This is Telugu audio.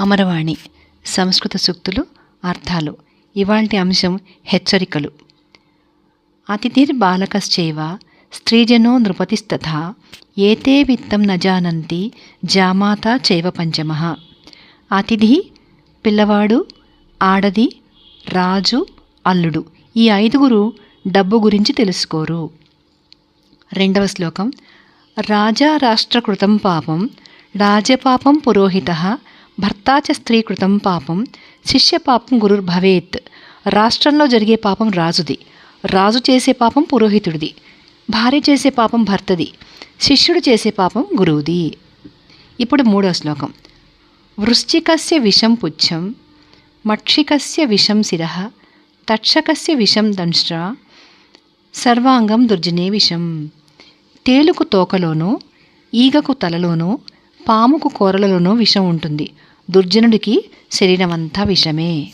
అమరవాణి సంస్కృత సూక్తులు అర్థాలు. ఇవాంటి అంశం హెచ్చరికలు. అతిథిర్ బాలకశ్చేవ స్త్రీజనో నృపతిస్తథా ఏతే విత్తం న జామాత చైవ పంచమః. అతిథి పిల్లవాడు ఆడది రాజు అల్లుడు. ఈ ఐదుగురు డబ్బు గురించి తెలుసుకోరు. రెండవ శ్లోకం. రాజా రాష్ట్రకృతం పాపం రాజపాపం పురోహిత భర్తా చ స్త్రీకృతం పాపం శిష్య పాపం గురుర్ భవేత్ రాష్ట్రంలో జరిగే పాపం రాజుది. రాజు చేసే పాపం పురోహితుడిది. భార్య చేసే పాపం భర్తది. శిష్యుడు చేసే పాపం గురువుది. ఇప్పుడు మూడో శ్లోకం. వృశ్చికస్య విషం పుచ్చం మక్షికస్య విషం శిరః తక్షకస్య విషం దంష్ట్ర సర్వాంగం దుర్జనే విషం. తేలుకు తోకలోనూ ఈగకు తలలోనూ పాముకు కూరలలోనూ విషం ఉంటుంది. దుర్జనుడికి శరీరమంతా విషమే.